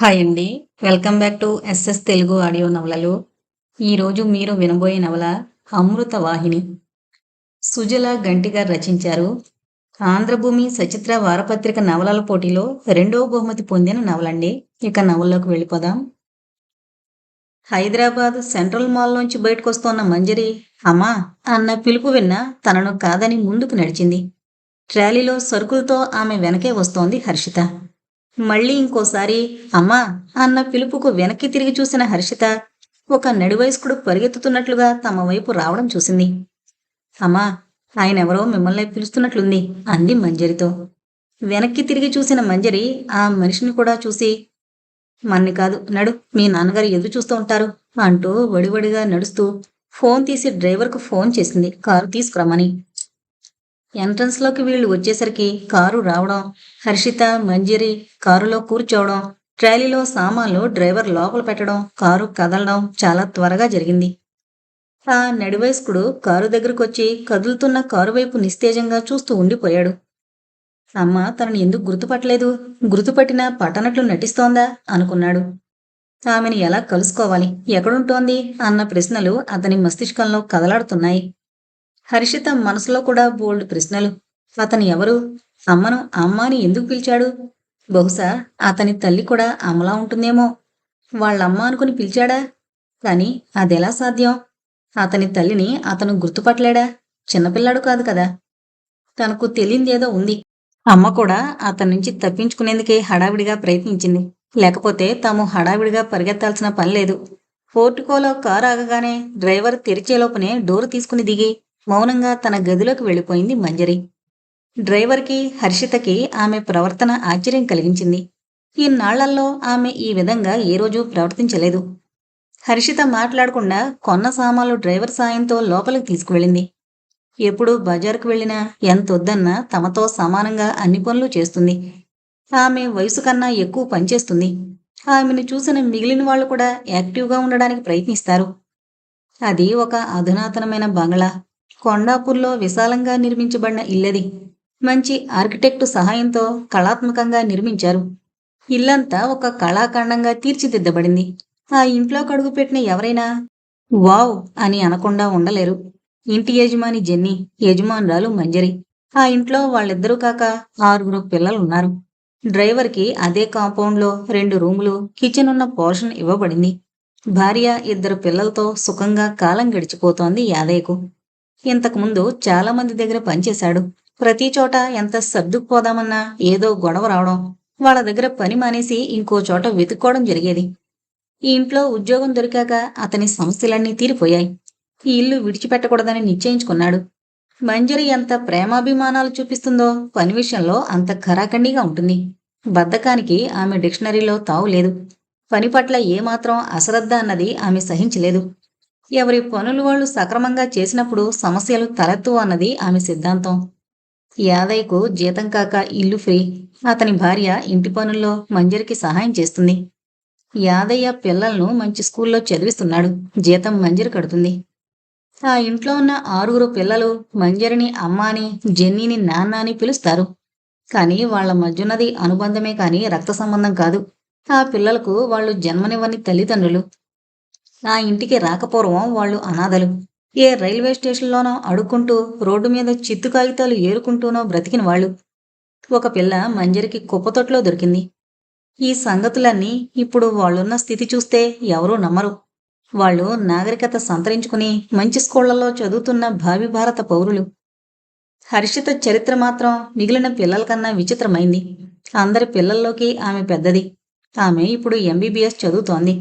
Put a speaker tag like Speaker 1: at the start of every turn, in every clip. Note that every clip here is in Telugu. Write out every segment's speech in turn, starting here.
Speaker 1: హాయ్ అండి. Welcome back to SS Telugu audio నవలలు. ఈరోజు మీరు వినబోయే నవల అమృత వాహిని. సుజల గంటి గారు రచించారు. ఆంధ్రభూమి సచిత్ర వారపత్రిక నవలల పోటీలో రెండవ బహుమతి పొందిన నవలండి. ఇక నవల్లోకి వెళ్ళిపోదాం. హైదరాబాద్ సెంట్రల్ మాల్ నుంచి బయటకు వస్తోన్న మంజరి అమ్మా అన్న పిలుపు విన్న తనను కాదని ముందుకు నడిచింది. ట్రాలీలో సరుకులతో ఆమె వెనకే వస్తోంది హర్షిత. మళ్ళీ ఇంకోసారి అమ్మా అన్న పిలుపుకు వెనక్కి తిరిగి చూసిన హర్షిత ఒక నడివయస్కుడు పరిగెత్తుతున్నట్లుగా తమ వైపు రావడం చూసింది. అమ్మా ఆయన ఎవరో మిమ్మల్ని పిలుస్తున్నట్లుంది అంది మంజరితో. వెనక్కి తిరిగి చూసిన మంజరి ఆ మనిషిని కూడా చూసి మన్ని కాదు నడు మీ నాన్నగారు ఎదురు చూస్తూ ఉంటారు అంటూ వడివడిగా నడుస్తూ ఫోన్ తీసి డ్రైవర్కు ఫోన్ చేసింది. కారు తీసుకురమ్మని ఎంట్రన్స్లోకి వీళ్ళు వచ్చేసరికి కారు రావడం హర్షిత మంజరి కారులో కూర్చోవడం ట్రాలీలో సామాన్లు డ్రైవర్ లోపల పెట్టడం కారు కదలడం చాలా త్వరగా జరిగింది. ఆ నడివయస్కుడు కారు దగ్గరకొచ్చి కదులుతున్న కారు వైపు నిస్తేజంగా చూస్తూ ఉండిపోయాడు. అమ్మ తనని ఎందుకు గుర్తుపట్టలేదు? గుర్తుపట్టినా పట్టనట్లు నటిస్తోందా? అనుకున్నాడు. ఆమెను ఎలా కలుసుకోవాలి? ఎక్కడుంటోంది? అన్న ప్రశ్నలు అతని మస్తిష్కంలో కదలాడుతున్నాయి. హర్షిత మనసులో కూడా బోల్డ్ ప్రశ్నలు. అతను ఎవరు? అమ్మను అమ్మ అని ఎందుకు పిలిచాడు? బహుశా అతని తల్లి కూడా అమ్మలా ఉంటుందేమో. వాళ్ళమ్మ అనుకుని పిలిచాడా? కాని అదెలా సాధ్యం? అతని తల్లిని అతను గుర్తుపట్టలేడా? చిన్నపిల్లాడు కాదు కదా. తనకు తెలియందేదో ఉంది. అమ్మ కూడా అతని నుంచి తప్పించుకునేందుకే హడావిడిగా ప్రయత్నించింది. లేకపోతే తాము హడావిడిగా పరిగెత్తాల్సిన పని లేదు. పోర్టుకోలో కారు ఆగగానే డ్రైవర్ తెరిచేలోపునే డోరు తీసుకుని దిగి మౌనంగా తన గదిలోకి వెళ్ళిపోయింది మంజరి. డ్రైవర్కి హర్షితకి ఆమె ప్రవర్తన ఆశ్చర్యం కలిగించింది. ఈనాళ్ళలో ఆమె ఈ విధంగా ఏ రోజు ప్రవర్తించలేదు. హర్షిత మాట్లాడకుండా కొన్న సామాన్లు డ్రైవర్ సాయంతో లోపలికి తీసుకువెళ్ళింది. ఎప్పుడు బజారుకు వెళ్ళినా ఎంతొద్దన్నా తమతో సమానంగా అన్ని పనులు చేస్తుంది. ఆమె వయసు కన్నా ఎక్కువ పనిచేస్తుంది ఆమెను చూసిన మిగిలిన వాళ్ళు కూడా యాక్టివ్గా ఉండడానికి ప్రయత్నిస్తారు. అది ఒక అధునాతనమైన బంగ్లా. కొండాపూర్లో విశాలంగా నిర్మించబడిన ఇల్లది. మంచి ఆర్కిటెక్టు సహాయంతో కళాత్మకంగా నిర్మించారు. ఇల్లంతా ఒక కళాఖండంగా తీర్చిదిద్దబడింది. ఆ ఇంట్లో కడుగుపెట్టిన ఎవరైనా వావ్ అని అనకుండా ఉండలేరు. ఇంటి యజమాని జెన్నీ యజమానురాలు మంజరి. ఆ ఇంట్లో వాళ్ళిద్దరూ కాక ఆరుగురు పిల్లలున్నారు. డ్రైవర్కి అదే కాంపౌండ్లో రెండు రూములు కిచెన్ ఉన్న పోర్షన్ ఇవ్వబడింది. భార్య ఇద్దరు పిల్లలతో సుఖంగా కాలం గడిచిపోతోంది యాదయ్యకు. ఇంతకుముందు చాలా మంది దగ్గర పనిచేశాడు ప్రతి చోట ఎంత సర్దుకుపోదామన్నా ఏదో గొడవ రావడం వాళ్ళ దగ్గర పని మానేసి ఇంకో చోట వెతుక్కోవడం జరిగేది. ఈ ఇంట్లో ఉద్యోగం దొరికాక అతని సమస్యలన్నీ తీరిపోయాయి. ఈ ఇల్లు విడిచిపెట్టకూడదని నిశ్చయించుకున్నాడు. మంజరి ఎంత ప్రేమాభిమానాలు చూపిస్తుందో పని విషయంలో అంత ఖరాఖండిగా ఉంటుంది. బద్ధకానికి ఆమె డిక్షనరీలో తావు లేదు. పని పట్ల ఏమాత్రం అశ్రద్ధ అన్నది ఆమె సహించలేదు. ఎవరి పనులు వాళ్ళు సక్రమంగా చేసినప్పుడు సమస్యలు తలెత్తు అన్నది ఆమె సిద్ధాంతం. యాదయ్యకు జీతం కాక ఇల్లు ఫ్రీ. అతని భార్య ఇంటి పనుల్లో మంజరికి సహాయం చేస్తుంది. యాదయ్య పిల్లలను మంచి స్కూల్లో చదివిస్తున్నాడు. జీతం మంజరి కడుతుంది. ఆ ఇంట్లో ఉన్న ఆరుగురు పిల్లలు మంజరిని అమ్మ అని జెన్నీని నాన్న అని పిలుస్తారు. కానీ వాళ్ళ మధ్యున్నది అనుబంధమే కానీ రక్త సంబంధం కాదు. ఆ పిల్లలకు వాళ్ళు జన్మనివ్వని తల్లిదండ్రులు. నా ఇంటికి రాకపూర్వం వాళ్ళు అనాథలు. ఏ రైల్వే స్టేషన్లోనో అడుక్కుంటూ రోడ్డు మీద చిత్తు కాగితాలు ఏరుకుంటూనో బ్రతికిన వాళ్ళు. ఒక పిల్ల మంజరికి కుప్పతొట్లో దొరికింది. ఈ సంగతులన్నీ ఇప్పుడు వాళ్ళున్న స్థితి చూస్తే ఎవరూ నమ్మరు. వాళ్ళు నాగరికత సంతరించుకుని మంచి స్కూళ్ళలో చదువుతున్న భావి భారత పౌరులు. హర్షిత చరిత్ర మాత్రం మిగిలిన పిల్లల కన్నా విచిత్రమైంది. అందరి పిల్లల్లోకి ఆమె పెద్దది. ఆమె ఇప్పుడు ఎంబీబీఎస్ చదువుతోంది.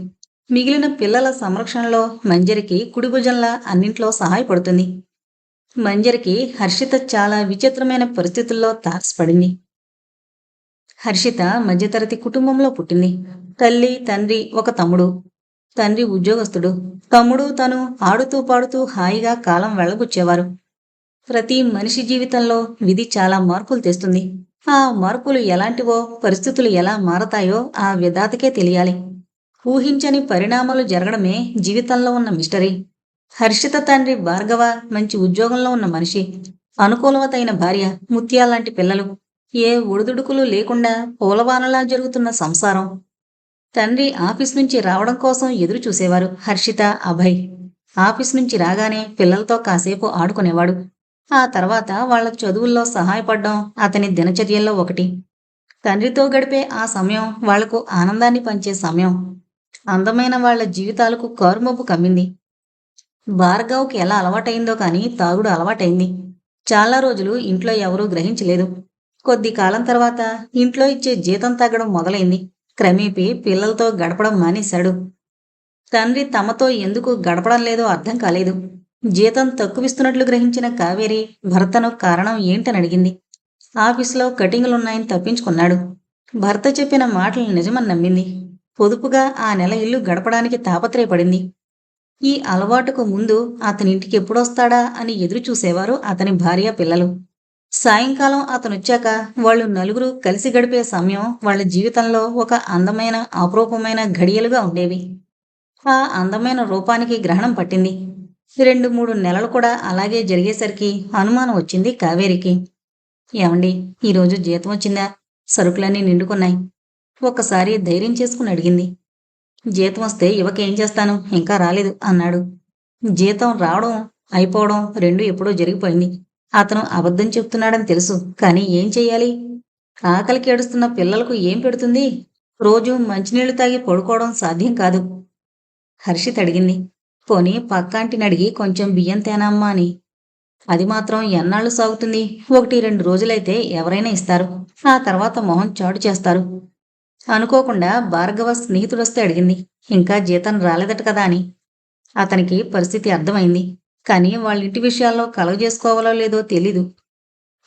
Speaker 1: మిగిలిన పిల్లల సంరక్షణలో మంజరికి కుడిభుజంలా అన్నింట్లో సహాయపడుతుంది. మంజరికి హర్షిత చాలా విచిత్రమైన పరిస్థితుల్లో తారసపడింది హర్షిత మధ్యతరగతి కుటుంబంలో పుట్టింది. తల్లి తండ్రి ఒక తమ్ముడు. తండ్రి ఉద్యోగస్తుడు. తమ్ముడు తను ఆడుతూ పాడుతూ హాయిగా కాలం వెళ్ళగుచ్చేవారు ప్రతి మనిషి జీవితంలో విధి చాలా మార్పులు తెస్తుంది. ఆ మార్పులు ఎలాంటివో పరిస్థితులు ఎలా మారతాయో ఆ విధాతకే తెలియాలి. ఊహించని పరిణామాలు జరగడమే జీవితంలో ఉన్న మిస్టరీ. హర్షిత తండ్రి భార్గవ మంచి ఉద్యోగంలో ఉన్న మనిషి. అనుకూలవతైన భార్య ముత్యాలాంటి పిల్లలు. ఏ ఒడిదుడుకులు లేకుండా పూలవానలా జరుగుతున్న సంసారం. తండ్రి ఆఫీస్ నుంచి రావడం కోసం ఎదురు చూసేవారు హర్షిత అభయ్. ఆఫీస్ నుంచి రాగానే పిల్లలతో కాసేపు ఆడుకునేవాడు. ఆ తర్వాత వాళ్ళ చదువుల్లో సహాయపడడం అతని దినచర్యల్లో ఒకటి. తండ్రితో గడిపే ఆ సమయం వాళ్ళకు ఆనందాన్ని పంచే సమయం. అందమైన వాళ్ళ జీవితాలకు కారుమబ్బు కమ్మింది. భార్గవ్కి ఎలా అలవాటైందో కానీ తాగుడు అలవాటైంది. చాలా రోజులు ఇంట్లో ఎవరూ గ్రహించలేదు. కొద్ది కాలం తర్వాత ఇంట్లో ఇచ్చే జీతం తగ్గడం మొదలైంది. క్రమేపీ పిల్లలతో గడపడం మానేశాడు. తండ్రి తమతో ఎందుకు గడపడం లేదో అర్థం కాలేదు. జీతం తక్కువిస్తున్నట్లు గ్రహించిన కావేరి భర్తను కారణం ఏంటని అడిగింది. ఆఫీసులో కటింగులున్నాయని తప్పించుకున్నాడు. భర్త చెప్పిన మాటలు నిజమని నమ్మింది. పొదుపుగా ఆ నెల ఇల్లు గడపడానికి తాపత్రయపడింది. ఈ అలవాటుకు ముందు అతనింటికి ఎప్పుడొస్తాడా అని ఎదురు చూసేవారు అతని భార్య పిల్లలు. సాయంకాలం అతనొచ్చాక వాళ్ళు నలుగురు కలిసి గడిపే సమయం వాళ్ళ జీవితంలో ఒక అందమైన అపరూపమైన ఘడియలుగా ఉండేవి. ఆ అందమైన రూపానికి గ్రహణం పట్టింది. రెండు మూడు నెలలు కూడా అలాగే జరిగేసరికి అనుమానం వచ్చింది కావేరికి. ఏమండి ఈరోజు జీతం వచ్చిందా? సరుకులన్నీ నిండుకున్నాయి. ఒక్కసారి ధైర్యం చేసుకుని అడిగింది. జీతం వస్తే ఇవకేం చేస్తాను? ఇంకా రాలేదు అన్నాడు. జీతం రావడం అయిపోవడం రెండు ఎప్పుడో జరిగిపోయింది. అతను అబద్ధం చెప్తున్నాడని తెలుసు కానీ ఏం చెయ్యాలి? ఆకలికి ఏడుస్తున్న పిల్లలకు ఏం పెడుతుంది? రోజు మంచినీళ్ళు తాగి పడుకోవడం సాధ్యం కాదు. హర్షిత్ అడిగింది. పోనీ పక్కాంటిని అడిగి కొంచెం బియ్యం తేనమ్మా అని. అది మాత్రం ఎన్నాళ్ళు సాగుతుంది? ఒకటి రెండు రోజులైతే ఎవరైనా ఇస్తారు. ఆ తర్వాత మొహం చాటు చేస్తారు. అనుకోకుండా భార్గవ స్నేహితుడొస్తే అడిగింది ఇంకా జీతం రాలేదట కదా అని. అతనికి పరిస్థితి అర్థమైంది కానీ వాళ్ళ ఇంటి విషయాల్లో కలవ చేసుకోవాలో లేదో తెలీదు.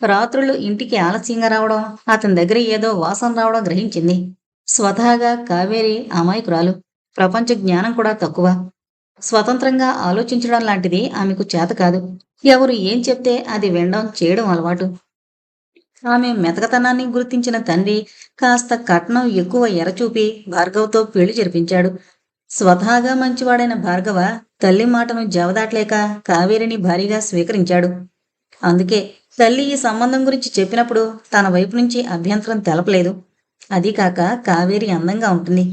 Speaker 1: రాత్రులు ఇంటికి ఆలస్యంగా రావడం అతని దగ్గర ఏదో వాసన రావడం గ్రహించింది. స్వతహాగా కావేరి అమాయకురాలు ప్రపంచ జ్ఞానం కూడా తక్కువ. స్వతంత్రంగా ఆలోచించడం లాంటిది ఆమెకు చేత కాదు. ఎవరు ఏం చెప్తే అది వినడం చేయడం అలవాటు. ఆమె మెతకతనాన్ని గుర్తించిన తండ్రి కాస్త కట్నం ఎక్కువ ఎరచూపి భార్గవ్తో పెళ్ళి జరిపించాడు. స్వతహాగా మంచివాడైన భార్గవ తల్లి మాటను జవదాట్లేక కావేరిని భారీగా స్వీకరించాడు. అందుకే తల్లి ఈ సంబంధం గురించి చెప్పినప్పుడు తన వైపు నుంచి అభ్యంతరం తెలపలేదు. అదీకాక కావేరి అందంగా ఉంటుంది.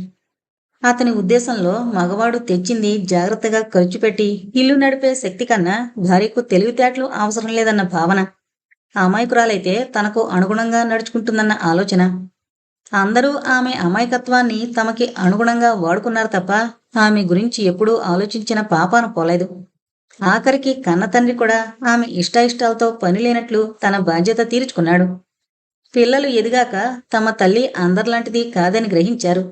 Speaker 1: అతని ఉద్దేశంలో మగవాడు తెచ్చింది జాగ్రత్తగా ఖర్చు పెట్టి ఇల్లు నడిపే శక్తి కన్నా భార్యకు తెలివితేటలు అవసరం లేదన్న భావన. అమాయకురాలైతే తనకు అనుగుణంగా నడుచుకుంటుందన్న ఆలోచన. అందరూ ఆమె అమాయకత్వాన్ని తమకి అనుగుణంగా వాడుకున్నారు తప్ప ఆమె గురించి ఎప్పుడూ ఆలోచించిన పాపాన పోలేదు. ఆఖరికి కన్న తండ్రి కూడా ఆమె ఇష్టాయిష్టాలతో పని లేనట్లు తన బాధ్యత తీర్చుకున్నాడు. పిల్లలు ఎదిగాక తమ తల్లి అందరిలాంటిది కాదని గ్రహించారు.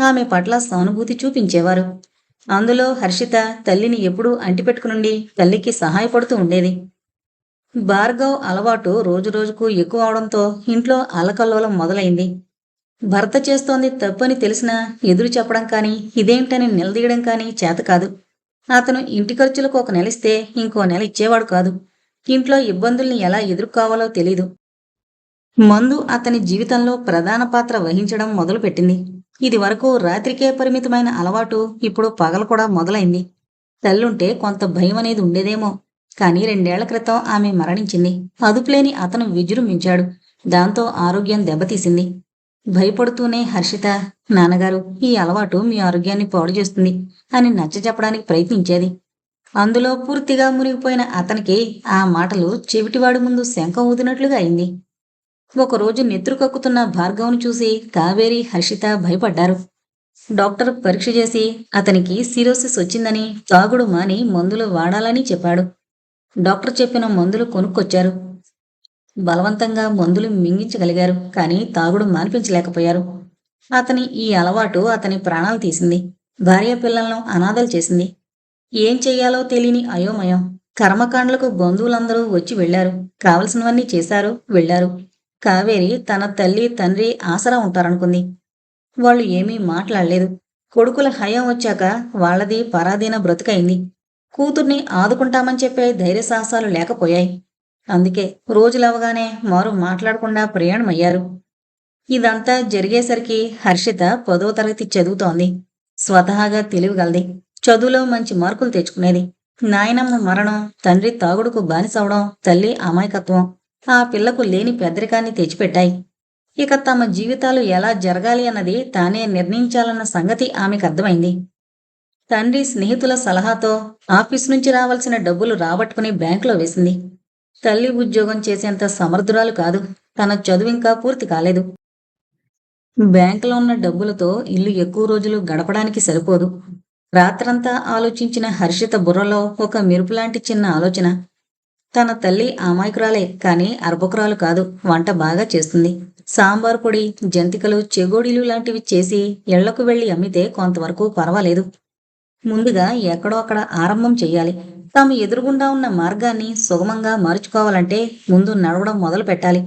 Speaker 1: ఆమె పట్ల సానుభూతి చూపించేవారు. అందులో హర్షిత తల్లిని ఎప్పుడూ అంటిపెట్టుకునుండి తల్లికి సహాయపడుతూ ఉండేది. భార్గవ్ అలవాటు రోజురోజుకు ఎక్కువ అవడంతో ఇంట్లో అలకల్లోలం మొదలైంది. భర్త చేస్తోంది తప్పని తెలిసినా ఎదురు చెప్పడం కానీ ఇదేంటని నిలదీయడం కానీ చేత కాదు. అతను ఇంటి ఖర్చులకు ఒక నెల ఇస్తే ఇంకో నెల ఇచ్చేవాడు కాదు. ఇంట్లో ఇబ్బందుల్ని ఎలా ఎదుర్కోవాలో తెలీదు. మందు అతని జీవితంలో ప్రధాన పాత్ర వహించడం మొదలుపెట్టింది. ఇది వరకు రాత్రికే పరిమితమైన అలవాటు ఇప్పుడు పగలు కూడా మొదలైంది. తల్లుంటే కొంత భయం అనేది ఉండేదేమో. కానీ రెండేళ్ళ క్రితం ఆమె మరణించింది. అదుపులేని అతను విజృంభించాడు. దాంతో ఆరోగ్యం దెబ్బతీసింది. భయపడుతూనే హర్షిత నాన్నగారు ఈ అలవాటు మీ ఆరోగ్యాన్ని పాడు చేస్తుంది అని నచ్చజెప్పడానికి ప్రయత్నించేది. అందులో పూర్తిగా మునిగిపోయిన అతనికి ఆ మాటలు చెవిటివాడి ముందు శంఖం ఊదినట్లుగా అయింది. ఒకరోజు నెత్తురు కక్కుతున్న భార్గవ్ను చూసి కావేరి హర్షిత భయపడ్డారు. డాక్టర్ పరీక్ష చేసి అతనికి సిరోసిస్ వచ్చిందని తాగుడు మాని మందులు వాడాలని చెప్పాడు. డాక్టర్ చెప్పిన మందులు కొనుక్కొచ్చారు. బలవంతంగా మందులు మింగించగలిగారు కానీ తాగుడు మానిపించలేకపోయారు. అతని ఈ అలవాటు అతని ప్రాణాలు తీసింది. భార్య పిల్లలను అనాథలు చేసింది. ఏం చెయ్యాలో తెలియని అయోమయం. కర్మకాండలకు బంధువులందరూ వచ్చి వెళ్ళారు కావలసినవన్నీ చేశారు వెళ్ళారు కావేరి తన తల్లి తండ్రి ఆసరా ఉంటారనుకుంది. వాళ్ళు ఏమీ మాట్లాడలేదు. కొడుకుల హయం వచ్చాక వాళ్ళది పరాధీన బ్రతుకైంది కూతుర్ని ఆదుకుంటామని చెప్పే ధైర్య సాహసాలు లేకపోయాయి. అందుకే రోజులవగానే మారు మాట్లాడకుండా ప్రయాణమయ్యారు. ఇదంతా జరిగేసరికి హర్షిత పదో తరగతి చదువుతోంది. స్వతహాగా తెలివిగలది. చదువులో మంచి మార్కులు తెచ్చుకునేది. నాయనమ్మ మరణం తండ్రి తాగుడుకు బానిసవడం తల్లి అమాయకత్వం ఆ పిల్లకు లేని పెద్దరికాన్ని తెచ్చిపెట్టాయి. ఇక తమ జీవితాలు ఎలా జరగాలి అన్నది తానే నిర్ణయించాలన్న సంగతి ఆమెకు అర్థమైంది. తండ్రి స్నేహితుల సలహాతో ఆఫీస్ నుంచి రావాల్సిన డబ్బులు రాబట్టుకుని బ్యాంకులో వేసింది. తల్లి ఉద్యోగం చేసేంత సమర్థురాలు కాదు. తన చదువు ఇంకా పూర్తి కాలేదు. బ్యాంకులో ఉన్న డబ్బులతో ఇల్లు ఎక్కువ రోజులు గడపడానికి సరిపోదు. రాత్రంతా ఆలోచించిన హర్షిత బుర్రలో ఒక మెరుపులాంటి చిన్న ఆలోచన. తన తల్లి అమాయకురాలే కానీ అర్భకురాలు కాదు. వంట బాగా చేస్తుంది. సాంబార్ పొడి జంతికలు చెగోడీలు లాంటివి చేసి ఇళ్ళకు వెళ్ళి అమ్మితే కొంతవరకు పర్వాలేదు. ముందుగా ఎక్కడో అక్కడ ఆరంభం చేయాలి తాము ఎదురుగుండా ఉన్న మార్గాన్ని సుగమంగా మార్చుకోవాలంటే ముందు నడవడం మొదలు పెట్టాలి.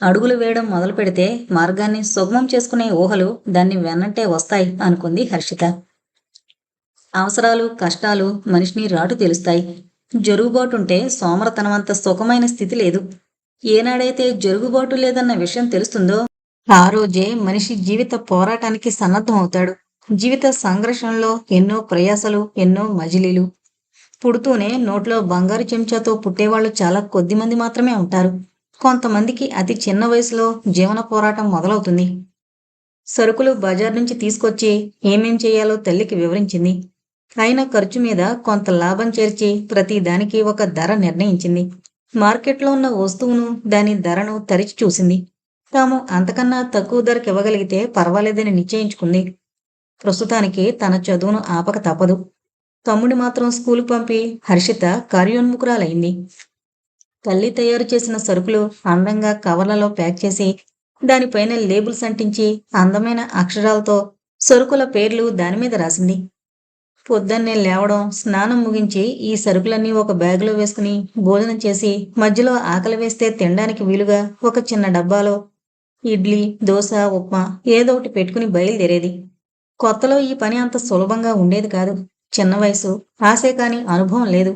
Speaker 1: అడుగులు వేయడం మొదలు పెడితే మార్గాన్ని సుగమం చేసుకునే ఊహలు దాన్ని వెన్నంటే వస్తాయి అనుకుంది హర్షిత. అవసరాలు కష్టాలు మనిషిని రాటు తెలుస్తాయి. జరుగుబాటుంటే సోమరతనమంత సుఖమైన స్థితి లేదు. ఏనాడైతే జరుగుబాటు లేదన్న విషయం తెలుస్తుందో ఆ రోజే మనిషి జీవిత పోరాటానికి సన్నద్ధం అవుతాడు జీవిత సంఘర్షణలో ఎన్నో ప్రయాసలు ఎన్నో మజిలీలు. పుడుతూనే నోట్లో బంగారు చెంచాతో పుట్టేవాళ్ళు చాలా కొద్ది మంది మాత్రమే ఉంటారు. కొంతమందికి అతి చిన్న వయసులో జీవన పోరాటం మొదలవుతుంది. సరుకులు బజార్ నుంచి తీసుకొచ్చి ఏమేం చేయాలో తల్లికి వివరించింది. అయిన ఖర్చు మీద కొంత లాభం చేర్చి ప్రతి దానికి ఒక ధర నిర్ణయించింది. మార్కెట్లో ఉన్న వస్తువును దాని ధరను తరిచి చూసింది. తాము అంతకన్నా తక్కువ ధరకు ఇవ్వగలిగితే పర్వాలేదని నిశ్చయించుకుంది. ప్రస్తుతానికి తన చదువును ఆపక తప్పదు. తమ్ముడి మాత్రం స్కూలు పంపి హర్షిత కార్యోన్ముఖురాలైంది తల్లి తయారు చేసిన సరుకులు అందంగా కవర్లలో ప్యాక్ చేసి దానిపైన లేబుల్స్ అంటించి అందమైన అక్షరాలతో సరుకుల పేర్లు దాని మీద రాసింది. పొద్దున్నే లేవడం స్నానం ముగించి ఈ సరుకులన్నీ ఒక బ్యాగులో వేసుకుని భోజనం చేసి మధ్యలో ఆకలి వేస్తే తినడానికి వీలుగా ఒక చిన్న డబ్బాలో ఇడ్లీ దోశ ఉప్మా ఏదో ఒకటి పెట్టుకుని బయలుదేరేది. కొత్తలో ఈ పని అంత సులభంగా ఉండేది కాదు. చిన్న వయసు ఆశే కాని అనుభవం లేదు.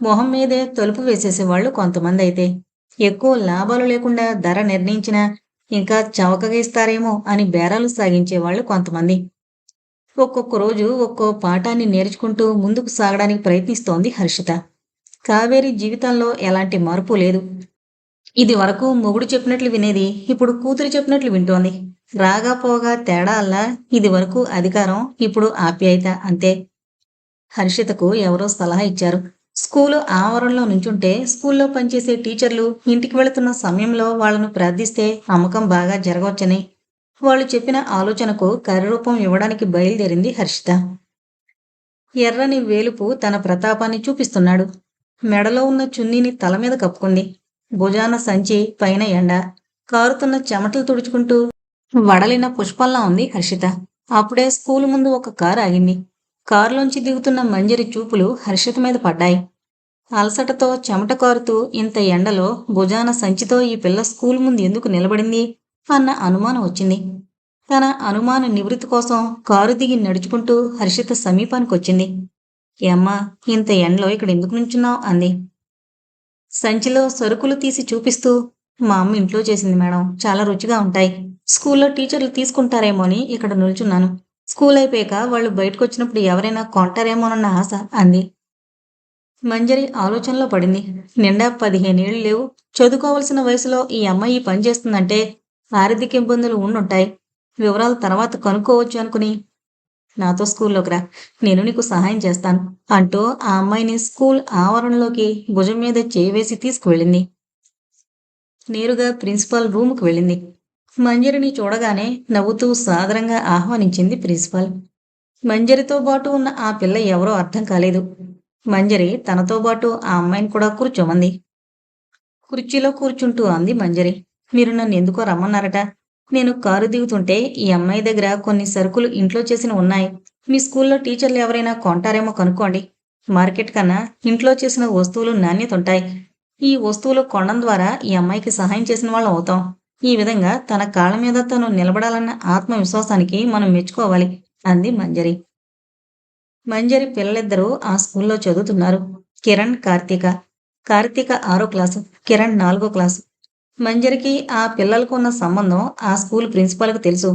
Speaker 1: మొహం మీదే తలుపు వేసేసేవాళ్ళు కొంతమంది అయితే. ఎక్కువ లాభాలు లేకుండా ధర నిర్ణయించినా ఇంకా చవకగా ఇస్తారేమో అని బేరాలు సాగించేవాళ్ళు కొంతమంది. ఒక్కొక్క రోజు ఒక్కో పాఠాన్ని నేర్చుకుంటూ ముందుకు సాగడానికి ప్రయత్నిస్తోంది హర్షిత. కావేరి జీవితంలో ఎలాంటి మార్పు లేదు. ఇది వరకు మొగుడు చెప్పినట్లు వినేది ఇప్పుడు కూతురు చెప్పినట్లు వింటోంది. రాగా పోగా తేడా ఇది వరకు అధికారం ఇప్పుడు ఆప్యాయత అంతే. హర్షితకు ఎవరో సలహా ఇచ్చారు. స్కూలు ఆవరణలో నుంచుంటే స్కూల్లో పనిచేసే టీచర్లు ఇంటికి వెళుతున్న సమయంలో వాళ్ళను ప్రార్థిస్తే అమ్మకం బాగా జరగవచ్చని. వాళ్ళు చెప్పిన ఆలోచనకు కర్రూపం ఇవ్వడానికి బయలుదేరింది హర్షిత. ఎర్రని వేలుపు తన ప్రతాపాన్ని చూపిస్తున్నాడు. మెడలో ఉన్న చున్నీని తల మీద కప్పుకుంది. భుజాన సంచి పైన ఎండ. కారుతున్న చెమటలు తుడుచుకుంటూ వడలిన పుష్పంలా ఉంది హర్షిత. అప్పుడే స్కూల్ ముందు ఒక కారు ఆగింది. కారులోంచి దిగుతున్న మంజరి చూపులు హర్షిత మీద పడ్డాయి. అలసటతో చెమట కారుతూ ఇంత ఎండలో భుజాన సంచితో ఈ పిల్ల స్కూల్ ముందు ఎందుకు నిలబడింది? అన్న అనుమానం వచ్చింది. తన అనుమాన నివృత్తి కోసం కారు దిగి నడుచుకుంటూ హర్షిత సమీపానికి వచ్చింది ఏమ్మా ఇంత ఎండలో ఇక్కడ ఎందుకు నుంచున్నావు? అంది. సంచిలో సరుకులు తీసి చూపిస్తూ మా అమ్మ ఇంట్లో చేసింది మేడం చాలా రుచిగా ఉంటాయి. స్కూల్లో టీచర్లు తీసుకుంటారేమో అని ఇక్కడ నిల్చున్నాను. స్కూల్ అయిపోయాక వాళ్ళు బయటకు వచ్చినప్పుడు ఎవరైనా కొంటారేమోనన్న ఆశ అంది. మంజరి ఆలోచనలో పడింది. నిండా పదిహేనేళ్ళు లేవు. చదువుకోవాల్సిన వయసులో ఈ అమ్మాయి పని చేస్తుందంటే ఆర్థిక ఇబ్బందులు ఉండుంటాయి. వివరాలు తర్వాత కనుక్కోవచ్చు అనుకుని నాతో స్కూల్లోకి రా. నేను నీకు సహాయం చేస్తాను అంటూ ఆ అమ్మాయిని స్కూల్ ఆవరణలోకి భుజం మీద చేవేసి తీసుకువెళ్ళింది. నేరుగా ప్రిన్సిపాల్ రూముకు వెళ్ళింది. మంజరిని చూడగానే నవ్వుతూ సాదరంగా ఆహ్వానించింది ప్రిన్సిపాల్. మంజరితో పాటు ఉన్న ఆ పిల్ల ఎవరో అర్థం కాలేదు. మంజరి తనతో పాటు ఆ అమ్మాయిని కూడా కూర్చోమంది. కుర్చీలో కూర్చుంటూ అంది మంజరి. మీరు నన్ను ఎందుకో రమ్మన్నారట. నేను కారు దిగుతుంటే ఈ అమ్మాయి దగ్గర కొన్ని సరుకులు ఇంట్లో చేసిన ఉన్నాయి. మీ స్కూల్లో టీచర్లు ఎవరైనా కొంటారేమో కనుక్కోండి. మార్కెట్ కన్నా ఇంట్లో చేసిన వస్తువులు నాణ్యత ఉంటాయి. ఈ వస్తువులు కొనడం ద్వారా ఈ అమ్మాయికి సహాయం చేసిన వాళ్ళం అవుతాం. ఈ విధంగా తన కాళ్ళ మీద తను నిలబడాలన్న ఆత్మవిశ్వాసానికి మనం మెచ్చుకోవాలి అంది మంజరి. మంజరి పిల్లలిద్దరూ ఆ స్కూల్లో చదువుతున్నారు. కిరణ్ కార్తీక. కార్తీక ఆరో క్లాసు కిరణ్ నాలుగో క్లాసు. మంజరికి ఆ పిల్లలకు ఉన్న సంబంధం ఆ స్కూల్ ప్రిన్సిపాల్కు తెలుసు.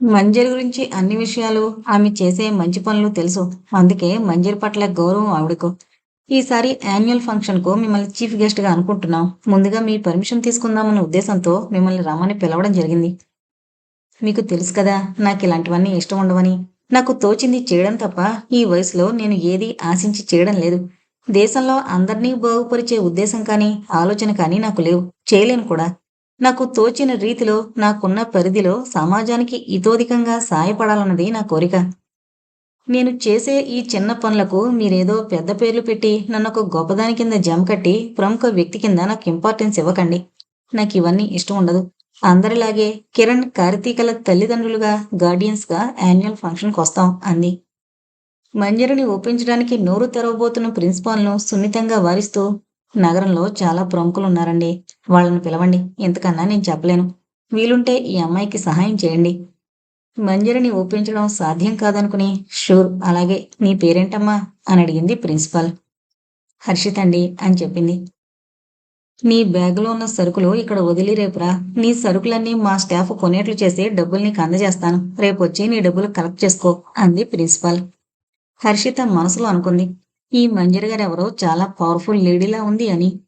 Speaker 1: మంజరి గురించి అన్ని విషయాలు ఆమె చేసే మంచి పనులు తెలుసు. అందుకే మంజరి పట్ల గౌరవం ఆవిడకు. ఈసారి యాన్యువల్ ఫంక్షన్కు మిమ్మల్ని చీఫ్ గెస్ట్గా అనుకుంటున్నాం. ముందుగా మీ పర్మిషన్ తీసుకుందామన్న ఉద్దేశంతో మిమ్మల్ని రమ్మని పిలవడం జరిగింది. మీకు తెలుసు కదా నాకు ఇలాంటివన్నీ ఇష్టం ఉండవని. నాకు తోచింది చేయడం తప్ప ఈ వయసులో నేను ఏది ఆశించి చేయడం లేదు. దేశంలో అందరినీ బాగుపరిచే ఉద్దేశం కానీ ఆలోచన కానీ నాకు లేవు. చేయలేను కూడా. నాకు తోచిన రీతిలో నాకున్న పరిధిలో సమాజానికి ఇతోధికంగా సాయపడాలన్నది నా కోరిక. నేను చేసే ఈ చిన్న పనులకు మీరేదో పెద్ద పేర్లు పెట్టి నన్ను ఒక గొప్పదాని కింద జమ కట్టి ప్రముఖ వ్యక్తి కింద నాకు ఇంపార్టెన్స్ ఇవ్వకండి. నాకు ఇవన్నీ ఇష్టం ఉండదు. అందరిలాగే కిరణ్ కార్తీకల తల్లిదండ్రులుగా గార్డియన్స్గా యాన్యువల్ ఫంక్షన్కి వస్తాం అంది. మంజరిని ఒప్పించడానికి నోరు తెరవబోతున్న ప్రిన్సిపాల్ను సున్నితంగా వారిస్తూ నగరంలో చాలా ప్రముఖులు ఉన్నారండి వాళ్ళని పిలవండి. ఇంతకన్నా నేను చెప్పలేను. వీలుంటే ఈ అమ్మాయికి సహాయం చేయండి. మంజరిని ఒప్పించడం సాధ్యం కాదనుకుని షూర్ అలాగే నీ పేరేంటమ్మా? అని అడిగింది ప్రిన్సిపాల్. హర్షిత్ అండి అని చెప్పింది. నీ బ్యాగులో ఉన్న సరుకులు ఇక్కడ వదిలి రేపురా. నీ సరుకులన్నీ మా స్టాఫ్ కొనేట్లు చేసి డబ్బులు నీకు అందజేస్తాను రేపు వచ్చి నీ డబ్బులు కలెక్ట్ చేసుకో అంది ప్రిన్సిపాల్. హర్షిత మనసులో అనుకుంది. ఈ మంజరి గారు ఎవరో చాలా పవర్ఫుల్ లేడీలా ఉంది అని.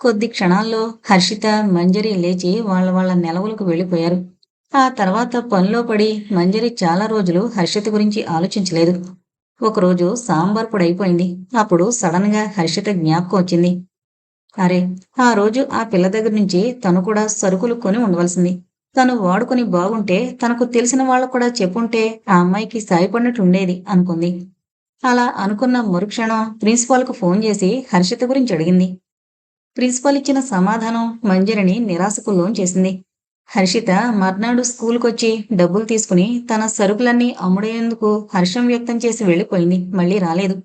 Speaker 1: కొద్ది క్షణాల్లో హర్షిత మంజరి లేచి వాళ్ళ వాళ్ళ నెలవులకు వెళ్ళిపోయారు. ఆ తర్వాత పనిలో పడి మంజరి చాలా రోజులు హర్షిత గురించి ఆలోచించలేదు. ఒకరోజు సాంబార్ పొడి అయిపోయింది. అప్పుడు సడన్గా హర్షిత జ్ఞాపకం వచ్చింది. అరే ఆ రోజు ఆ పిల్ల దగ్గర నుంచి తను కూడా సరుకులు కొని ఉండవలసింది. తను వాడుకొని బాగుంటే తనకు తెలిసిన వాళ్ళకు కూడా చెప్పుంటే ఆ అమ్మాయికి సాయపడినట్టు ఉండేది అనుకుంది. అలా అనుకున్న మరుక్షణం ప్రిన్సిపాల్కు ఫోన్ చేసి హర్షిత గురించి అడిగింది. ప్రిన్సిపాల్ ఇచ్చిన సమాధానం మంజరిని నిరాశకు లోన్ చేసింది. హర్షిత మర్నాడు స్కూల్కొచ్చి డబ్బులు తీసుకుని తన సరుకులన్నీ అమ్ముడేందుకు హర్షం వ్యక్తం చేసి వెళ్ళిపోయింది. మళ్ళీ రాలేదు.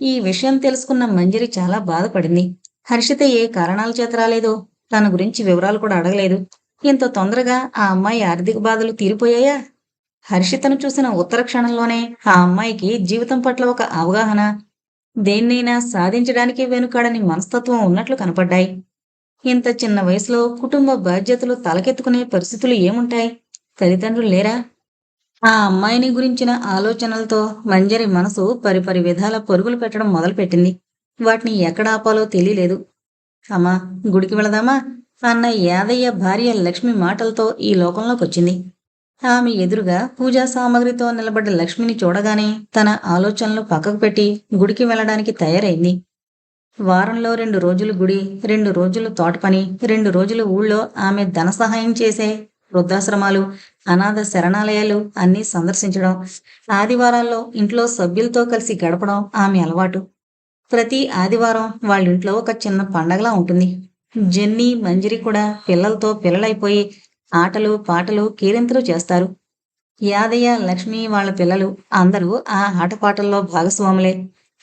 Speaker 1: ఈ విషయం తెలుసుకున్న మంజరి చాలా బాధపడింది. హర్షిత ఏ కారణాల చేత రాలేదో తన గురించి వివరాలు కూడా అడగలేదు. ఇంత తొందరగా ఆ అమ్మాయి ఆర్థిక బాధలు తీరిపోయాయా? హర్షితను చూసిన ఉత్తర క్షణంలోనే ఆ అమ్మాయికి జీవితం పట్ల ఒక అవగాహన దేన్నైనా సాధించడానికి వెనుకాడని మనస్తత్వం ఉన్నట్లు కనపడ్డాయి. ఇంత చిన్న వయసులో కుటుంబ బాధ్యతలు తలకెత్తుకునే పరిస్థితులు ఏముంటాయి? తల్లిదండ్రులు లేరా? ఆ అమ్మాయిని గురించిన ఆలోచనలతో మంజరి మనసు పరిపరి విధాల పరుగులు పెట్టడం మొదలుపెట్టింది. వాటిని ఎక్కడ ఆపాలో తెలియలేదు. అమ్మా గుడికి వెళదామా? అన్న యాదయ్య భార్య లక్ష్మి మాటలతో ఈ లోకంలోకి వచ్చింది. ఆమె ఎదురుగా పూజా సామాగ్రితో నిలబడ్డ లక్ష్మిని చూడగానే తన ఆలోచనలు పక్కకు పెట్టి గుడికి వెళ్ళడానికి తయారైంది. వారంలో రెండు రోజులు గుడి రెండు రోజులు తోటపని రెండు రోజులు ఊళ్ళో ఆమె ధన సహాయం చేసే వృద్ధాశ్రమాలు అనాథ శరణాలయాలు అన్నీ సందర్శించడం ఆదివారాల్లో ఇంట్లో సభ్యులతో కలిసి గడపడం ఆమె అలవాటు. ప్రతి ఆదివారం వాళ్ళ ఇంట్లో ఒక చిన్న పండగలా ఉంటుంది. జెన్నీ మంజరి కూడా పిల్లలతో పిల్లలైపోయి ఆటలు పాటలు కీరింతలు చేస్తారు. యాదయ్య లక్ష్మి వాళ్ళ పిల్లలు అందరూ ఆ ఆటపాటల్లో భాగస్వాములే.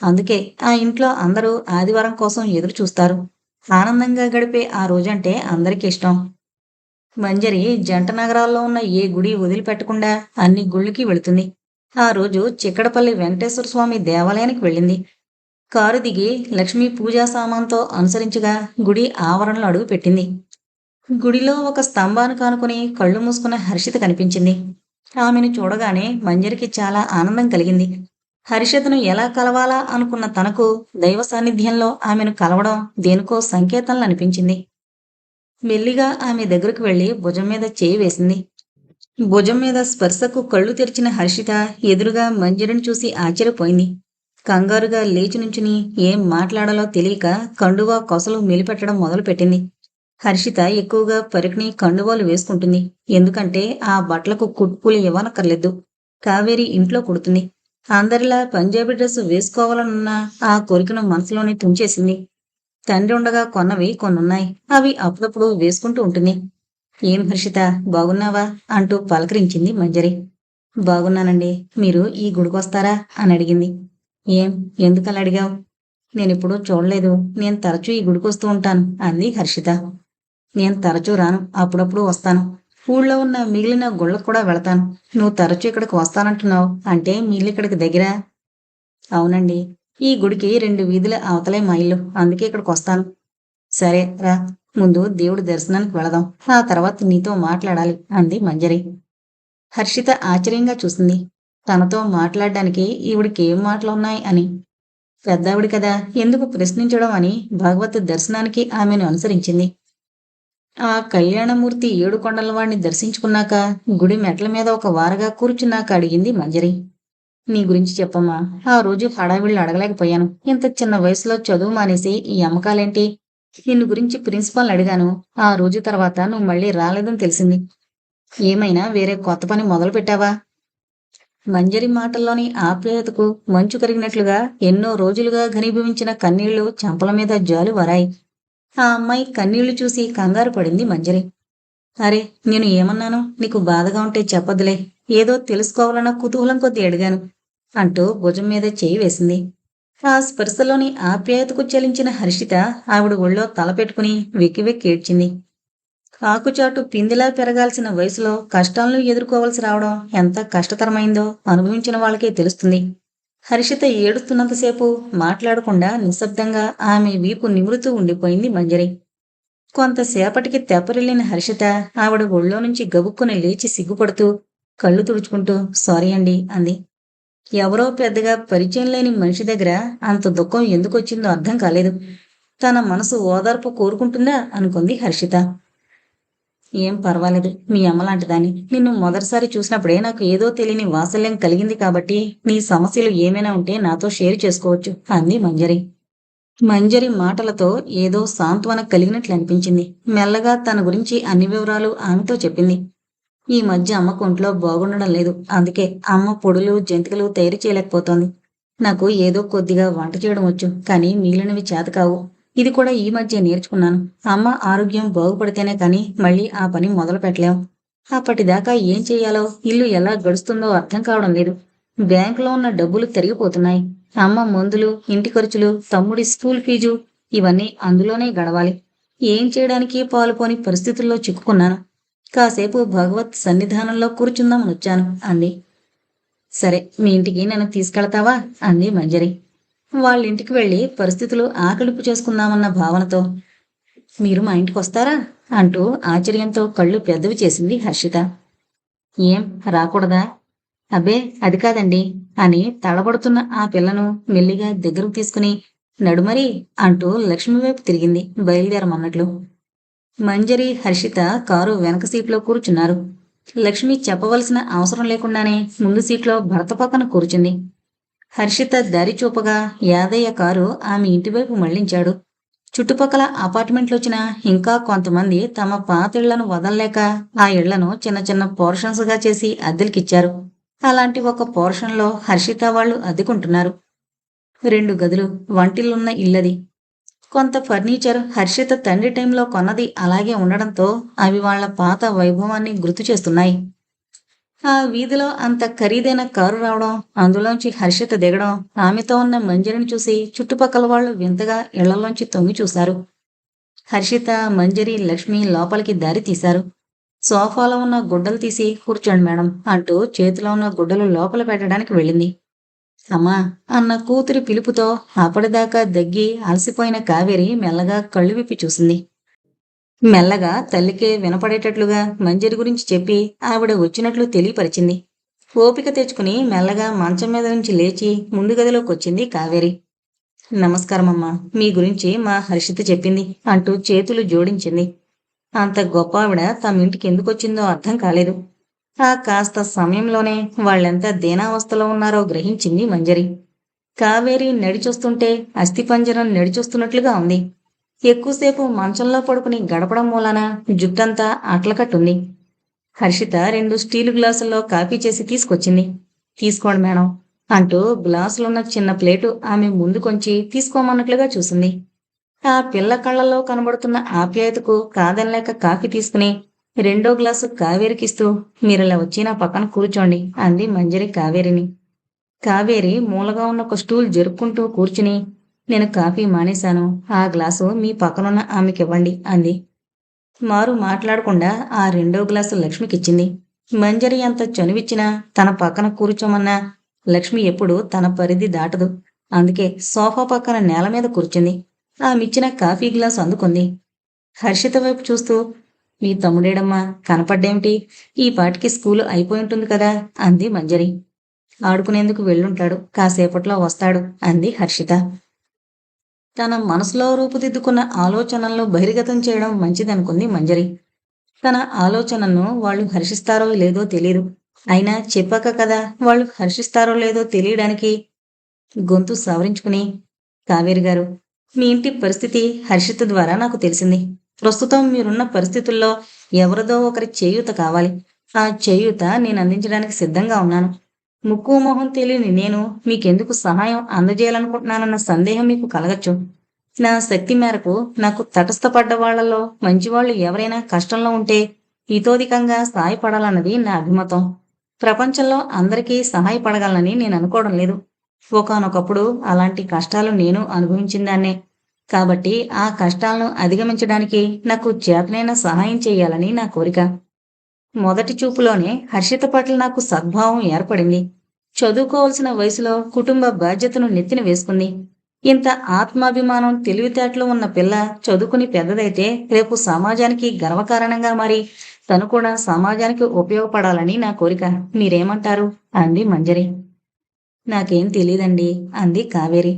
Speaker 1: అందుకే ఆ ఇంట్లో అందరూ ఆదివారం కోసం ఎదురు చూస్తారు. ఆనందంగా గడిపే ఆ రోజంటే అందరికీ ఇష్టం. మంజరి జంట నగరాల్లో ఉన్న ఏ గుడి వదిలిపెట్టకుండా అన్ని గుళ్ళకి వెళుతుంది. ఆ రోజు చిక్కడపల్లి వెంకటేశ్వర స్వామి దేవాలయానికి వెళ్ళింది. కారు దిగి లక్ష్మి పూజా సామాన్తో అనుసరించగా గుడి ఆవరణలో అడుగు పెట్టింది. గుడిలో ఒక స్తంభాన్ని కానుకుని కళ్ళు మూసుకున్న హర్షిత కనిపించింది. ఆమెను చూడగానే మంజరికి చాలా ఆనందం కలిగింది. హర్షితను ఎలా కలవాలా అనుకున్న తనకు దైవ సాన్నిధ్యంలో ఆమెను కలవడం దేనికో సంకేతంలో అనిపించింది. మెల్లిగా ఆమె దగ్గరకు వెళ్ళి భుజం మీద చేయి వేసింది. భుజం మీద స్పర్శకు కళ్ళు తెరిచిన హర్షిత ఎదురుగా మంజరిని చూసి ఆశ్చర్యపోయింది. కంగారుగా లేచి నుంచుని ఏం మాట్లాడాలో తెలియక కండువా కొసలు మెలిపెట్టడం మొదలుపెట్టింది. హర్షిత ఎక్కువగా పరికిని కండువాలు వేసుకుంటుంది. ఎందుకంటే ఆ బట్టలకు కుట్టుపులు ఇవ్వనక్కర్లేదు. కావేరి ఇంట్లో కుడుతుంది. అందరిలా పంజాబీ డ్రెస్ వేసుకోవాలనున్న ఆ కోరికను మనసులోనే తుంచేసింది. తండ్రి ఉండగా కొన్నవి కొన్నున్నాయి. అవి అప్పుడప్పుడు వేసుకుంటూ ఉంటుంది ఏం హర్షిత బాగున్నావా? అంటూ పలకరించింది మంజరి. బాగున్నానండి. మీరు ఈ గుడికొస్తారా? అని అడిగింది. ఏం? ఎందుకలా అడిగావు? నేనిప్పుడు చూడలేదు. నేను తరచూ ఈ గుడికొస్తూ ఉంటాను అంది హర్షిత. నేను తరచూ రాను. అప్పుడప్పుడు వస్తాను. ఊళ్ళో ఉన్న మిగిలిన గుళ్ళకు కూడా వెళతాను. నువ్వు తరచూ ఇక్కడికి వస్తానంటున్నావు. అంటే మిగిలి ఇక్కడికి దగ్గర? అవునండి. ఈ గుడికి రెండు వీధుల అవతలే మా ఇల్లు. అందుకే ఇక్కడికి వస్తాను. సరే రా. ముందు దేవుడి దర్శనానికి వెళదాం. ఆ తర్వాత నీతో మాట్లాడాలి అంది మంజరి. హర్షిత ఆశ్చర్యంగా చూసింది. తనతో మాట్లాడడానికి ఈవిడికి ఏం మాటలున్నాయి అని? పెద్దావిడి కదా ఎందుకు ప్రశ్నించడం అని భగవత్ దర్శనానికి ఆమెను అనుసరించింది. ఆ కళ్యాణమూర్తి ఏడు కొండల వాడిని దర్శించుకున్నాక గుడి మెట్ల మీద ఒక వారగా కూర్చున్నాక అడిగింది మంజరి. నీ గురించి చెప్పమ్మా ఆ రోజు హడావిళ్ళు అడగలేకపోయాను. ఇంత చిన్న వయసులో చదువు మానేసి ఈ అమ్మకాలేంటి? నిన్ను గురించి ప్రిన్సిపాల్ అడిగాను. ఆ రోజు తర్వాత నువ్వు మళ్ళీ రాలేదని తెలిసింది. ఏమైనా వేరే కొత్త పని మొదలు పెట్టావా మంజరి మాటల్లోని ఆప్యాయతకు మంచు కరిగినట్లుగా ఎన్నో రోజులుగా ఘనీభవించిన కన్నీళ్ళు చెంపల మీద జాలు వరాయి ఆ అమ్మాయి కన్నీళ్ళు చూసి కంగారు పడింది మంజరి. అరే నేను ఏమన్నాను నీకు బాధగా ఉంటే చెప్పదులే ఏదో తెలుసుకోవాలన్న కుతూహలం కొద్దీ అడిగాను. అంటూ భుజం మీద చేయి వేసింది. ఆ స్పర్శలోని ఆప్యాయతకు చలించిన హర్షిత ఆవిడ ఒళ్ళో తలపెట్టుకుని వెక్కి వెక్కి ఏడ్చింది. ఆకుచాటు పిందిలా పెరగాల్సిన వయసులో కష్టాలను ఎదుర్కోవాల్సి రావడం ఎంత కష్టతరమైందో అనుభవించిన వాళ్ళకే తెలుస్తుంది. హర్షిత ఏడుస్తున్నంతసేపు మాట్లాడకుండా నిశ్శబ్దంగా ఆమె వీపు నిమురుతూ ఉండిపోయింది మంజరి. కొంతసేపటికి తెప్పరిల్లిన హర్షిత ఆవిడ ఒళ్ళో నుంచి గబుక్కుని లేచి సిగ్గుపడుతూ కళ్ళు తుడుచుకుంటూ సారీ అండి అంది. ఎవరో పెద్దగా పరిచయం లేని మనిషి దగ్గర అంత దుఃఖం ఎందుకొచ్చిందో అర్థం కాలేదు. తన మనసు ఓదార్పు కోరుకుంటుందా అనుకుంది హర్షిత. ఏం పర్వాలేదు. మీ అమ్మలాంటిదాన్ని నిన్ను మొదటిసారి చూసినప్పుడే నాకు ఏదో తెలియని వాత్సల్యం కలిగింది కాబట్టి నీ సమస్యలు ఏమైనా ఉంటే నాతో షేర్ చేసుకోవచ్చు. అంది మంజరి. మంజరి మాటలతో ఏదో సాంత్వన కలిగినట్లు అనిపించింది. మెల్లగా తన గురించి అన్ని వివరాలు ఆమెతో చెప్పింది. ఈ మధ్య అమ్మకు ఒంట్లో బాగుండడం లేదు. అందుకే అమ్మ పొడులు జంతికలు తయారు చేయలేకపోతోంది. నాకు ఏదో కొద్దిగా వంట చేయడం వచ్చు కానీ మిగిలినవి చేత కావు. ఇది కూడా ఈ మధ్య నేర్చుకున్నాను. అమ్మ ఆరోగ్యం బాగుపడితేనే కానీ మళ్ళీ ఆ పని మొదలు పెట్టలేం. అప్పటిదాకా ఏం చేయాలో ఇల్లు ఎలా గడుస్తుందో అర్థం కావడం లేదు. బ్యాంకులో ఉన్న డబ్బులు తిరిగిపోతున్నాయి. అమ్మ మందులు ఇంటి ఖర్చులు తమ్ముడి స్కూల్ ఫీజు ఇవన్నీ అందులోనే గడవాలి. ఏం చేయడానికి పాలుపోని పరిస్థితుల్లో చిక్కుకున్నాను. కాసేపు భగవత్ సన్నిధానంలో కూర్చుందామని వచ్చాను అంది. సరే మీ ఇంటికి నన్ను తీసుకెళ్తావా? అంది మంజరి. వాళ్ళ ఇంటికి వెళ్ళి పరిస్థితులు ఆకలింపు చేసుకుందామన్న భావనతో మీరు మా ఇంటికి వస్తారా? అంటూ ఆశ్చర్యంతో కళ్ళు పెద్దవి చేసింది హర్షిత. ఏం రాకూడదా? అబ్బే అది కాదండి అని తడబడుతున్న ఆ పిల్లను మెల్లిగా దగ్గరకు తీసుకుని నడుమరి అంటూ లక్ష్మి వైపు తిరిగింది బయలుదేరమన్నట్లు. మంజరి హర్షిత కారు వెనక సీట్లో కూర్చున్నారు. లక్ష్మి చెప్పవలసిన అవసరం లేకుండానే ముందు సీట్లో భర్త పక్కన కూర్చుంది. హర్షిత దారి చూపగా యాదయ్య కారు ఆమె ఇంటివైపు మళ్ళించాడు. చుట్టుపక్కల అపార్ట్మెంట్లొచ్చిన ఇంకా కొంతమంది తమ పాత ఇళ్ళను వదలలేక ఆ ఇళ్ళను చిన్న చిన్న పోర్షన్స్గా చేసి అద్దెలకిచ్చారు. అలాంటి ఒక పోర్షన్లో హర్షిత వాళ్ళు అద్దెకుంటున్నారు. రెండు గదులు వంటిల్లున్న ఇల్లది. కొంత ఫర్నిచర్ హర్షిత తండ్రి టైంలో కొన్నది అలాగే ఉండడంతో అవి వాళ్ళ పాత వైభవాన్ని గుర్తు చేస్తున్నాయి. ఆ వీధిలో అంత ఖరీదైన కారు రావడం అందులోంచి హర్షిత దిగడం ఆమెతో ఉన్న మంజరిని చూసి చుట్టుపక్కల వాళ్ళు వింతగా ఇళ్ళలోంచి తొంగి చూశారు. హర్షిత మంజరి లక్ష్మి లోపలికి దారి తీశారు. సోఫాలో ఉన్న గుడ్డలు తీసి కూర్చోండి మేడం అంటూ చేతిలో ఉన్న గుడ్డలు లోపల పెట్టడానికి వెళ్ళింది. అమ్మా! అన్న కూతురి పిలుపుతో అప్పటిదాకా దగ్గి అలసిపోయిన కావేరి మెల్లగా కళ్ళు విప్పి చూసింది. మెల్లగా తల్లికే వినపడేటట్లుగా మంజరి గురించి చెప్పి ఆవిడ వచ్చినట్లు తెలియపరిచింది. ఓపిక తెచ్చుకుని మెల్లగా మంచం మీద నుంచి లేచి ముందు గదిలోకి వచ్చింది కావేరి. నమస్కారమమ్మా మీ గురించి మా హర్షిత చెప్పింది అంటూ చేతులు జోడించింది. అంత గొప్ప ఆవిడ తమ ఇంటికి ఎందుకు వచ్చిందో అర్థం కాలేదు. ఆ కాస్త సమయంలోనే వాళ్ళెంత దీనావస్థలో ఉన్నారో గ్రహించింది మంజరి. కావేరి నడిచొస్తుంటే అస్థిపంజరం నడిచొస్తున్నట్లుగా ఉంది. ఎక్కువసేపు మంచంలో పడుకుని గడపడం మూలాన జుట్టంతా అట్లకట్టుంది హర్షిత రెండు స్టీలు గ్లాసుల్లో కాఫీ చేసి తీసుకొచ్చింది. తీసుకోండి మేడం అంటూ గ్లాసులున్న చిన్న ప్లేటు ఆమె ముందుకొంచి తీసుకోమన్నట్లుగా చూసింది. ఆ పిల్ల కళ్ళలో కనబడుతున్న ఆప్యాయతకు కాదనలేక కాఫీ తీసుకుని రెండో గ్లాసు కావేరికిస్తూ మీరిలా వచ్చి నా పక్కన కూర్చోండి అంది మంజరి కావేరిని. కావేరి మూలగా ఉన్న ఒక స్టూల్ జరుపుకుంటూ కూర్చుని నేను కాఫీ మానేశాను. ఆ గ్లాసు మీ పక్కనున్న ఆమెకి ఇవ్వండి అంది. మారు మాట్లాడకుండా ఆ రెండో గ్లాసు లక్ష్మికిచ్చింది. మంజరి అంత చనువిచ్చినా తన పక్కన కూర్చోమన్నా లక్ష్మి ఎప్పుడు తన పరిధి దాటదు. అందుకే సోఫా పక్కన నేల మీద కూర్చుంది. ఆమెచ్చిన కాఫీ గ్లాస్ అందుకుంది. హర్షిత వైపు చూస్తూ మీ తమ్ముడేడమ్మా కనపడ్డేమిటి? ఈ పాటికి స్కూలు అయిపోయి ఉంటుంది కదా అంది మంజరి. ఆడుకునేందుకు వెళ్ళుంటాడు. కాసేపట్లో వస్తాడు అంది హర్షిత. తన మనసులో రూపుదిద్దుకున్న ఆలోచనలను బహిర్గతం చేయడం మంచిదనుకుంది మంజరి. తన ఆలోచనను వాళ్ళు హర్షిస్తారో లేదో తెలియదు అయినా చెప్పాక కదా వాళ్ళు హర్షిస్తారో లేదో తెలియడానికి గొంతు సవరించుకుని కావేరి గారు మీ ఇంటి పరిస్థితి హర్షిత ద్వారా నాకు తెలిసింది. ప్రస్తుతం మీరున్న పరిస్థితుల్లో ఎవరిదో ఒకరి చేయూత కావాలి. ఆ చేయూత నేను అందించడానికి సిద్ధంగా ఉన్నాను. ముక్కు మొహం తెలియని నేను మీకెందుకు సహాయం అందజేయాలనుకుంటున్నానన్న సందేహం మీకు కలగచ్చు. నా శక్తి మేరకు నాకు తటస్థపడ్డ వాళ్ళలో మంచివాళ్ళు ఎవరైనా కష్టంలో ఉంటే ఇతోధికంగా సహాయపడాలన్నది నా అభిమతం. ప్రపంచంలో అందరికీ సహాయపడగలనని నేను అనుకోవడం లేదు. ఒకనొకప్పుడు అలాంటి కష్టాలు నేను అనుభవించిందాన్నే కాబట్టి ఆ కష్టాలను అధిగమించడానికి నాకు చేతనైన సహాయం చేయాలని నా కోరిక. మొదటి చూపులోనే హర్షిత పట్ల నాకు సద్భావం ఏర్పడింది. చదువుకోవాల్సిన వయసులో కుటుంబ బాధ్యతను నెత్తిన వేసుకుంది. ఇంత ఆత్మాభిమానం తెలివితేటలు ఉన్న పిల్ల చదువుకుని పెద్దదైతే రేపు సమాజానికి గర్వకారణంగా మారి తను కూడా సమాజానికి ఉపయోగపడాలని నా కోరిక. మీరేమంటారు? అంది మంజరి. నాకేం తెలియదండి అంది కావేరి.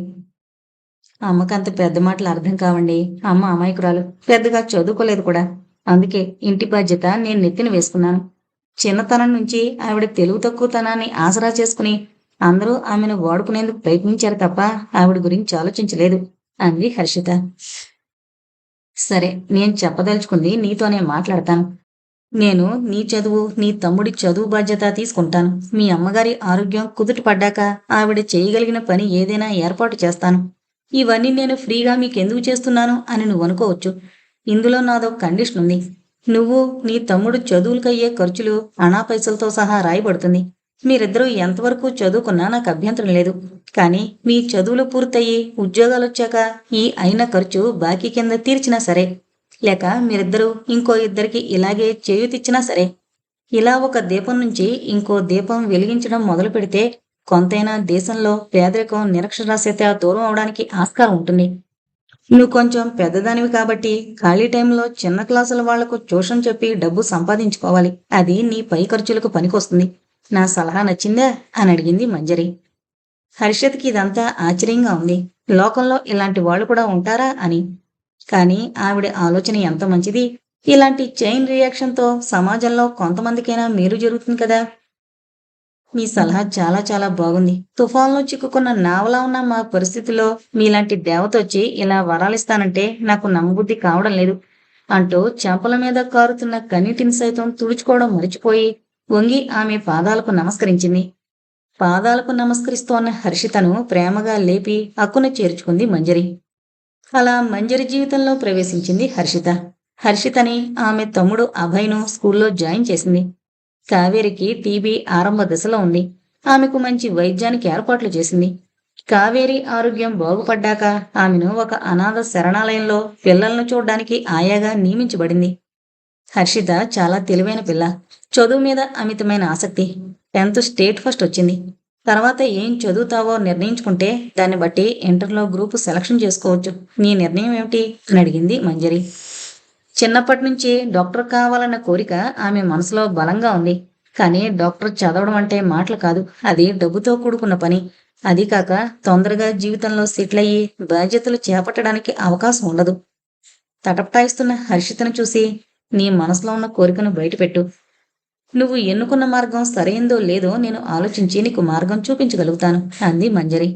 Speaker 1: అమ్మకంత పెద్ద మాటలు అర్థం కావండి. అమ్మ అమాయకురాలు. పెద్దగా చదువుకోలేదు కూడా. అందుకే ఇంటి బాధ్యత నేను నెత్తిన వేసుకున్నాను. చిన్నతనం నుంచి ఆవిడ తెలుగు తక్కువతనాన్ని ఆసరా చేసుకుని అందరూ ఆమెను వాడుకునేందుకు ప్రయత్నించారు తప్ప ఆవిడ గురించి ఆలోచించలేదు అంది హర్షిత. సరే నేను చెప్పదలుచుకుంది నీతోనే మాట్లాడతాను. నేను నీ చదువు నీ తమ్ముడి చదువు బాధ్యత తీసుకుంటాను. మీ అమ్మగారి ఆరోగ్యం కుదుట పడ్డాక ఆవిడ చేయగలిగిన పని ఏదైనా ఏర్పాటు చేస్తాను. ఇవన్నీ నేను ఫ్రీగా మీకెందుకు చేస్తున్నాను అని నువ్వు అనుకోవచ్చు. ఇందులో నాదో కండిషన్ ఉంది నువ్వు నీ తమ్ముడు చదువులకయ్యే ఖర్చులు అనా పైసలతో సహా రాయబడుతుంది. మీరిద్దరూ ఎంతవరకు చదువుకున్నా నాకు అభ్యంతరం లేదు. కానీ మీ చదువులు పూర్తయి ఉద్యోగాలు వచ్చాక ఈ అయిన ఖర్చు బాకీ కింద తీర్చినా సరే. లేక మీరిద్దరూ ఇంకో ఇద్దరికి ఇలాగే చేయుతిచ్చినా సరే. ఇలా ఒక దీపం నుంచి ఇంకో దీపం వెలిగించడం మొదలు పెడితే కొంతైనా దేశంలో పేదరికం నిరక్షరాస్యత దూరం అవడానికి ఆస్కారం ఉంటుంది. నువ్వు కొంచెం పెద్దదానివి కాబట్టి ఖాళీ టైంలో చిన్న క్లాసుల వాళ్ళకు ట్యూషన్ చెప్పి డబ్బు సంపాదించుకోవాలి. అది నీ పై ఖర్చులకు పనికొస్తుంది. నా సలహా నచ్చిందా? అని అడిగింది మంజరి. హర్షత్కి ఇదంతా ఆశ్చర్యంగా ఉంది. లోకంలో ఇలాంటి వాళ్ళు కూడా ఉంటారా అని. కానీ ఆవిడ ఆలోచన ఎంత మంచిది? ఇలాంటి చైన్ రియాక్షన్తో సమాజంలో కొంతమందికైనా మేలు జరుగుతుంది కదా? మీ సలహా చాలా చాలా బాగుంది. తుఫాన్లో చిక్కుకున్న నావలా ఉన్న మా పరిస్థితిలో మీలాంటి దేవత వచ్చి ఇలా వరాలిస్తానంటే నాకు నమ్మబుద్ధి కావడం లేదు. అంటూ చెంపల మీద కారుతున్న కన్నీటిని సైతం తుడుచుకోవడం మరిచిపోయి వంగి ఆమె పాదాలకు నమస్కరించింది. పాదాలకు నమస్కరిస్తోన్న హర్షితను ప్రేమగా లేపి అక్కున చేర్చుకుంది మంజరి. అలా మంజరి జీవితంలో ప్రవేశించింది హర్షిత. హర్షితని ఆమె తమ్ముడు అభయ్ను స్కూల్లో జాయిన్ చేసింది. కావేరికి టీబీ ఆరంభ దశలో ఉంది. ఆమెకు మంచి వైద్యానికి ఏర్పాట్లు చేసింది. కావేరి ఆరోగ్యం బాగుపడ్డాక ఆమెను ఒక అనాథ శరణాలయంలో పిల్లలను చూడ్డానికి ఆయాగా నియమించబడింది. హర్షిత చాలా తెలివైన పిల్ల. చదువు మీద అమితమైన ఆసక్తి. టెన్త్ స్టేట్ ఫస్ట్ వచ్చింది. తర్వాత ఏం చదువుతావో నిర్ణయించుకుంటే దాన్ని బట్టి ఇంటర్లో గ్రూపు సెలక్షన్ చేసుకోవచ్చు. నీ నిర్ణయం ఏమిటి? అని అడిగింది మంజరి. చిన్నప్పటి నుంచి డాక్టర్ కావాలన్న కోరిక ఆమె మనసులో బలంగా ఉంది. కానీ డాక్టర్ చదవడం అంటే మాటలు కాదు. అది డబ్బుతో కూడుకున్న పని. అది కాక తొందరగా జీవితంలో సెటిల్ అయ్యి బాధ్యతలు చేపట్టడానికి అవకాశం ఉండదు. తటపటాయిస్తున్న హర్షితను చూసి నీ మనసులో ఉన్న కోరికను బయటపెట్టు. నువ్వు ఎన్నుకున్న మార్గం సరైందో లేదో నేను ఆలోచించి నీకు మార్గం చూపించగలుగుతాను అంది మంజరి.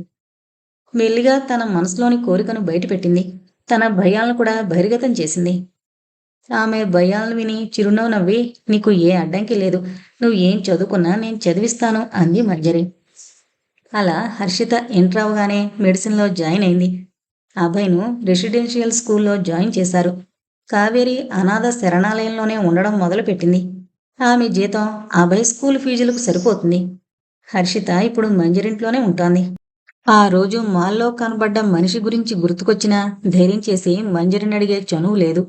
Speaker 1: మెల్లిగా తన మనసులోని కోరికను బయటపెట్టింది. తన భయాలను కూడా బహిర్గతం చేసింది. ఆమె భయాలు విని చిరునవ్వు నవ్వి నీకు ఏ అడ్డంకి లేదు. నువ్వు ఏం చదువుకున్నా నేను చదివిస్తాను అంది మంజరి అలా హర్షిత ఎంటర్ అవగానే మెడిసిన్లో జాయిన్ అయింది. అభయ్ను రెసిడెన్షియల్ స్కూల్లో జాయిన్ చేశారు. కావేరి అనాథ శరణాలయంలోనే ఉండడం మొదలుపెట్టింది. ఆమె జీతం అభయ్ స్కూల్ ఫీజులకు సరిపోతుంది. హర్షిత ఇప్పుడు మంజరింట్లోనే ఉంటోంది. ఆ రోజు మాల్లో కనబడ్డ మనిషి గురించి గుర్తుకొచ్చినా ధైర్యం చేసి మంజరిని అడిగే చనువు లేదు.